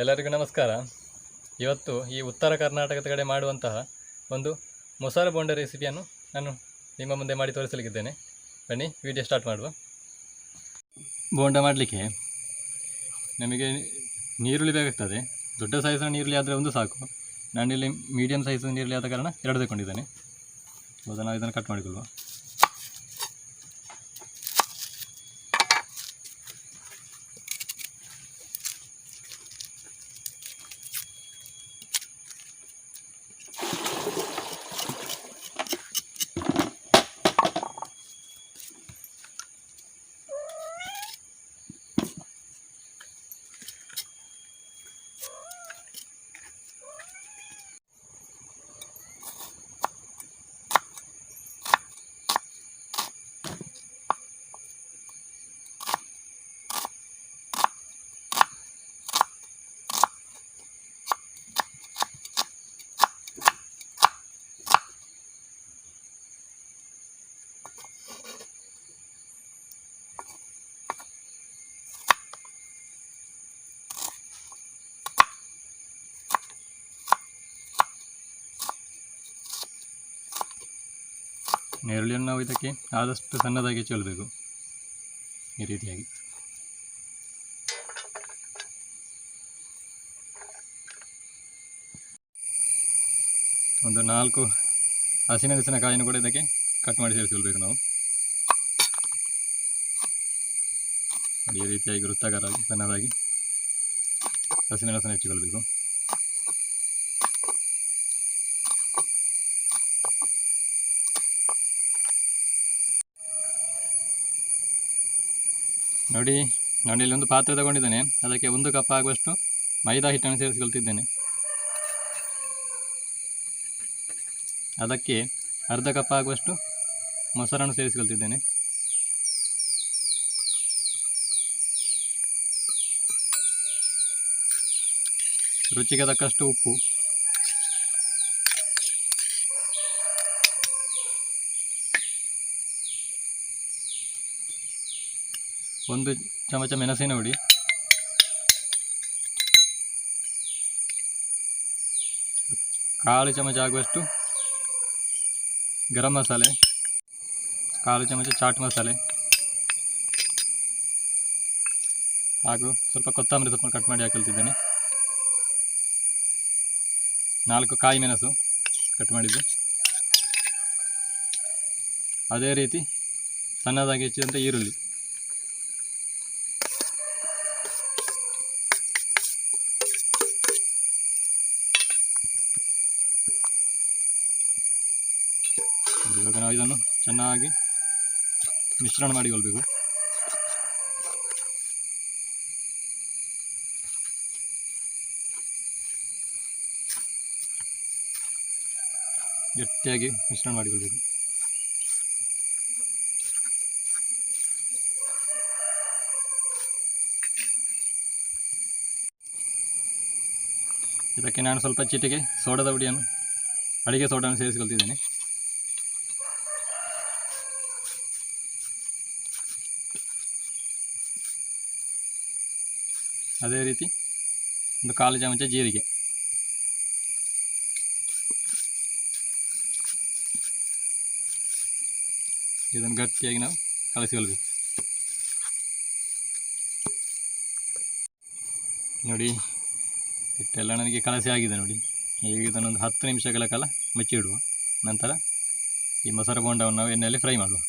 ಎಲ್ಲರಿಗೂ ನಮಸ್ಕಾರ. ಇವತ್ತು ಈ ಉತ್ತರ ಕರ್ನಾಟಕದ ಕಡೆ ಮಾಡುವಂತಹ ಒಂದು ಮೊಸರು ಬೋಂಡ ರೆಸಿಪಿಯನ್ನು ನಾನು ನಿಮ್ಮ ಮುಂದೆ ಮಾಡಿ ತೋರಿಸಲಿಕ್ಕಿದ್ದೇನೆ ಬನ್ನಿ, ವಿಡಿಯೋ ಸ್ಟಾರ್ಟ್ ಮಾಡುವ. ಬೋಂಡ ಮಾಡಲಿಕ್ಕೆ ನಮಗೆ ನೀರುಳ್ಳಿ ಬೇಕಾಗ್ತದೆ. ದೊಡ್ಡ ಸೈಜಿನ ನೀರುಳ್ಳಿ ಆದರೆ ಒಂದು ಸಾಕು. ನಾನಿಲ್ಲಿ ಮೀಡಿಯಮ್ ಸೈಜ್ ನೀರುಳ್ಳಿ ಆದ ಕಾರಣ ಎರಡು ತಗೊಂಡಿದ್ದೇನೆ ಹೌದಾ ನಾವು ಇದನ್ನು ಕಟ್ ಮಾಡಿಕೊಳ್ಳುವ. ಈರುಳ್ಳಿಯನ್ನು ನಾವು ಇದಕ್ಕೆ ಆದಷ್ಟು ಸಣ್ಣದಾಗಿ ಚೆಲ್ಲಬೇಕು ಈ ರೀತಿಯಾಗಿ. ಒಂದು ನಾಲ್ಕು ಹಸಿಮೆಣಸಿನಕಾಯಿಯನ್ನು ಕೂಡ ಇದಕ್ಕೆ ಕಟ್ ಮಾಡಿ ಸೇರಿಸಿಕೊಳ್ಬೇಕು ನಾವು. ಈ ರೀತಿಯಾಗಿ ವೃತ್ತಾಕಾರ ಸಣ್ಣದಾಗಿ ಹಸಿಮೆಣಸನ್ನು ಹೆಚ್ಚಿಕೊಳ್ಬೇಕು. ನೋಡಿ ನಾನು ಇಲ್ಲಿ ಒಂದು ಪಾತ್ರೆ ತಗೊಂಡಿದ್ದೇನೆ. ಅದಕ್ಕೆ ಒಂದು ಕಪ್ ಆಗುವಷ್ಟು ಮೈದಾ ಹಿಟ್ಟನ್ನು ಸೇರಿಸಿಕೊಳ್ತಿದ್ದೇನೆ. ಅದಕ್ಕೆ ಅರ್ಧ ಕಪ್ ಆಗುವಷ್ಟು ಮೊಸರನ್ನು ಸೇರಿಸಿಕೊಳ್ತಿದ್ದೇನೆ. ರುಚಿಗೆ ತಕ್ಕಷ್ಟು ಉಪ್ಪು. ಒಂದು ಚಮಚ ಮೆಣಸಿನ ಹುಡಿ. ಕಾಲು ಚಮಚ ಆಗುವಷ್ಟು ಗರಂ ಮಸಾಲೆ. ಕಾಲು ಚಮಚ ಚಾಟ್ ಮಸಾಲೆ. ಹಾಗೂ ಸ್ವಲ್ಪ ಕೊತ್ತಂಬರಿ ಸೊಪ್ಪನ್ನು ಕಟ್ ಮಾಡಿ ಹಾಕೊಳ್ತಿದ್ದೇನೆ ನಾಲ್ಕು ಕಾಯಿ ಮೆಣಸು ಕಟ್ ಮಾಡಿದ್ದು. ಅದೇ ರೀತಿ ಸಣ್ಣದಾಗಿ ಹೆಚ್ಚಿದಂಥ ಈರುಳ್ಳಿ. ಇವಾಗ ನಾವು ಇದನ್ನು ಚೆನ್ನಾಗಿ ಮಿಶ್ರಣ ಮಾಡಿಕೊಳ್ಬೇಕು ಗಟ್ಟಿಯಾಗಿ ಮಿಶ್ರಣ ಮಾಡಿಕೊಳ್ಬೇಕು ಇದಕ್ಕೆ ನಾನು ಸ್ವಲ್ಪ ಚಿಟಿಗೆ ಸೋಡದ ಹುಡಿಯನ್ನು ಅಡಿಗೆ ಸೋಡನ್ನು ಸೇರಿಸಿಕೊಳ್ತಿದ್ದೇನೆ. ಅದೇ ರೀತಿ ಒಂದು ಕಾಲು ಚಮಚ ಜೀರಿಗೆ. ಇದನ್ನು ಗಟ್ಟಿಯಾಗಿ ನಾವು ಕಲಸಿಕೊಳ್ಬೇಕು. ನೋಡಿ, ಹಿಟ್ಟೆಲ್ಲ ನನಗೆ ಕಳಸಿ ಆಗಿದೆ ನೋಡಿ. ಈಗ ಇದನ್ನೊಂದು ಹತ್ತು ನಿಮಿಷಗಳ ಕಾಲ ಮುಚ್ಚಿಡುವ. ನಂತರ ಈ ಮೊಸರು ಬೋಂಡವನ್ನು ನಾವು ಎಣ್ಣೆಯಲ್ಲಿ ಫ್ರೈ ಮಾಡುವ.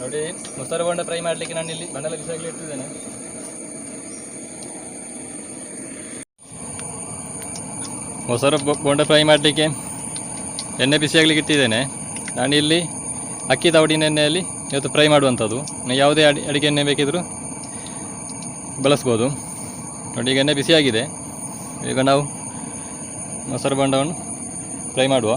ನೋಡಿ, ಮೊಸರು ಬೋಂಡ ಫ್ರೈ ಮಾಡಲಿಕ್ಕೆ ನಾನು ಇಲ್ಲಿ ಬಂಡಲ ಬಿಸಿಯಾಗಲಿ ಇಟ್ಟಿದ್ದೇನೆ. ಮೊಸರು ಬೋಂಡ ಫ್ರೈ ಮಾಡಲಿಕ್ಕೆ ಎಣ್ಣೆ ಬಿಸಿಯಾಗಲಿಕ್ಕೆ ಇಟ್ಟಿದ್ದೇನೆ. ನಾನು ಇಲ್ಲಿ ಅಕ್ಕಿ, ತವಡಿನ ಎಣ್ಣೆಯಲ್ಲಿ ಇವತ್ತು ಫ್ರೈ ಮಾಡುವಂಥದ್ದು. ಯಾವುದೇ ಅಡಿ ಅಡಿಗೆ ಎಣ್ಣೆ ಬೇಕಿದ್ದರೂ ಬಳಸ್ಬೋದು. ನೋಡಿ, ಈಗ ಎಣ್ಣೆ ಬಿಸಿಯಾಗಿದೆ. ಈಗ ನಾವು ಮೊಸರು ಬೋಂಡವನ್ನು ಫ್ರೈ ಮಾಡುವ.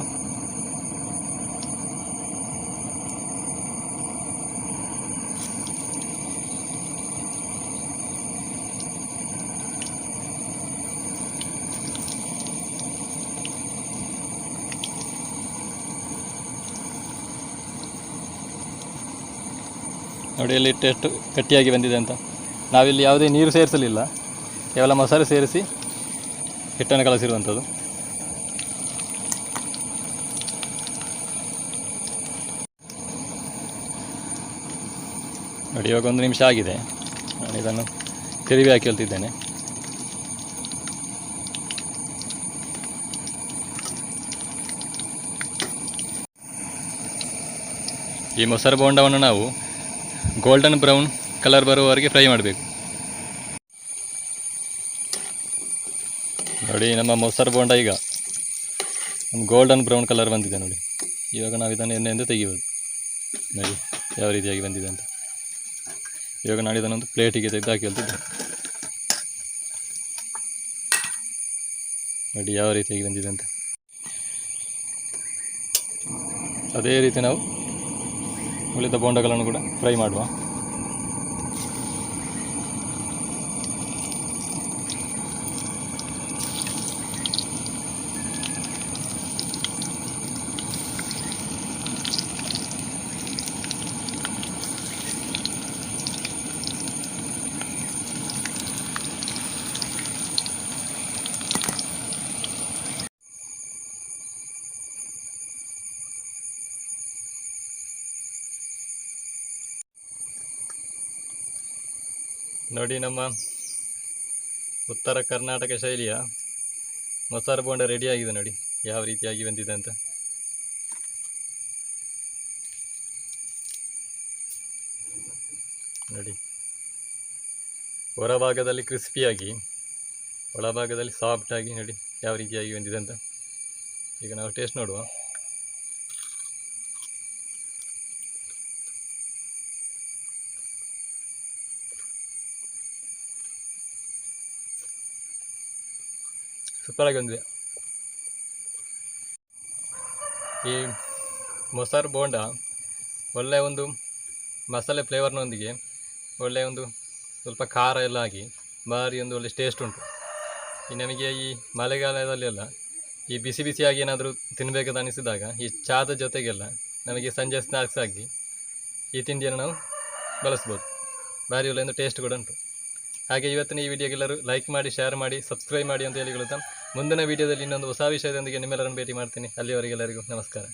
ನೋಡಿ, ಇಲ್ಲಿ ಎಷ್ಟು ಗಟ್ಟಿಯಾಗಿ ಬಂದಿದೆ ಅಂತ. ನಾವಿಲ್ಲಿ ಯಾವುದೇ ನೀರು ಸೇರಿಸಲಿಲ್ಲ. ಕೇವಲ ಮಸಾಲೆ ಸೇರಿಸಿ ಹಿಟ್ಟನ್ನು ಕಲಸಿರುವಂಥದ್ದು. ನೋಡಿ, ಇವಾಗ ಒಂದು ನಿಮಿಷ ಆಗಿದೆ. ನಾನು ಇದನ್ನು ತಿರುವಿ ಹಾಕಿ ಹೇಳ್ತಿದ್ದೇನೆ. ಈ ಮೊಸರು ಬೋಂಡವನ್ನು ನಾವು ಗೋಲ್ಡನ್ ಬ್ರೌನ್ ಕಲರ್ ಬರುವವರೆಗೆ ಫ್ರೈ ಮಾಡಬೇಕು. ನೋಡಿ, ನಮ್ಮ ಮೊಸರು ಬೋಂಡ ಈಗ. ಗೋಲ್ಡನ್ ಬ್ರೌನ್ ಕಲರ್ ಬಂದಿದೆ ನೋಡಿ. ಇವಾಗ ನಾವು ಇದನ್ನು ಎಣ್ಣೆಯಿಂದ ತೆಗಿಬೋದು. ನೋಡಿ, ಯಾವ ರೀತಿಯಾಗಿ ಬಂದಿದೆ ಅಂತ. ಇವಾಗ ನಾನು ಇದನ್ನೊಂದು ಪ್ಲೇಟಿಗೆ ತೆಗೆದು ಹಾಕಿ ಹೇಳ್ತಿದ್ದೆ ನೋಡಿ, ಯಾವ ರೀತಿಯಾಗಿ ಬಂದಿದೆ ಅಂತ. ಅದೇ ರೀತಿ ನಾವು ಉಳಿದ ಬೋಂಡಗಳನ್ನು ಕೂಡ ಫ್ರೈ ಮಾಡುವ. ನೋಡಿ ನಮ್ಮ ಉತ್ತರ ಕರ್ನಾಟಕ ಶೈಲಿಯ ಮೊಸರು ಬೋಂಡ ರೆಡಿಯಾಗಿದೆ ನೋಡಿ. ಯಾವ ರೀತಿಯಾಗಿ ಬಂದಿದೆ ಅಂತ. ನೋಡಿ. ಹೊರಭಾಗದಲ್ಲಿ ಕ್ರಿಸ್ಪಿಯಾಗಿ, ಒಳಭಾಗದಲ್ಲಿ ಸಾಫ್ಟಾಗಿ ನೋಡಿ ಯಾವ ರೀತಿಯಾಗಿ ಬಂದಿದೆ ಅಂತ. ಈಗ ನಾವು ಟೇಸ್ಟ್ ನೋಡುವ. ಸೂಪರಾಗಿ ಬಂದಿದೆ ಈ ಮೊಸರು ಬೋಂಡ ಒಳ್ಳೆಯ ಒಂದು ಮಸಾಲೆ ಫ್ಲೇವರ್ನೊಂದಿಗೆ ಒಳ್ಳೆಯ ಒಂದು ಸ್ವಲ್ಪ ಖಾರ ಎಲ್ಲ ಆಗಿ ಭಾರಿ ಒಂದು ಒಳ್ಳೆ ಟೇಸ್ಟ್ ಉಂಟು. ಈ ನಮಗೆ ಈ ಮಳೆಗಾಲದಲ್ಲೆಲ್ಲ ಈ ಬಿಸಿ ಬಿಸಿಯಾಗಿ ಏನಾದರೂ ತಿನ್ನಬೇಕಂತ ಅನಿಸಿದಾಗ ಈ ಚಹಾದ ಜೊತೆಗೆಲ್ಲ ನಮಗೆ ಸಂಜೆ ಸ್ನಾಕ್ಸ್ ಆಗಿ ಈ ತಿಂಡಿಯನ್ನು ನಾವು ಬಳಸ್ಬೋದು. ಭಾರಿ ಒಳ್ಳೆಯ ಒಂದು ಟೇಸ್ಟ್ ಕೂಡ ಉಂಟು. ಹಾಗೆ ಇವತ್ತಿನ ಈ ವಿಡಿಯೋಗೆಲ್ಲರೂ ಲೈಕ್ ಮಾಡಿ ಶೇರ್ ಮಾಡಿ ಸಬ್ಸ್ಕ್ರೈಬ್ ಮಾಡಿ ಅಂತ ಹೇಳಿ ಹೇಳ್ತಾ ಮುಂದಿನ ವಿಡಿಯೋದಲ್ಲಿ ಇನ್ನೊಂದು ಹೊಸ ವಿಷಯದೊಂದಿಗೆ ನಿಮ್ಮೆಲ್ಲರನ್ನು ಭೇಟಿ ಮಾಡ್ತೀನಿ. ಅಲ್ಲಿವರೆಗೆಲ್ಲರಿಗೂ ನಮಸ್ಕಾರ.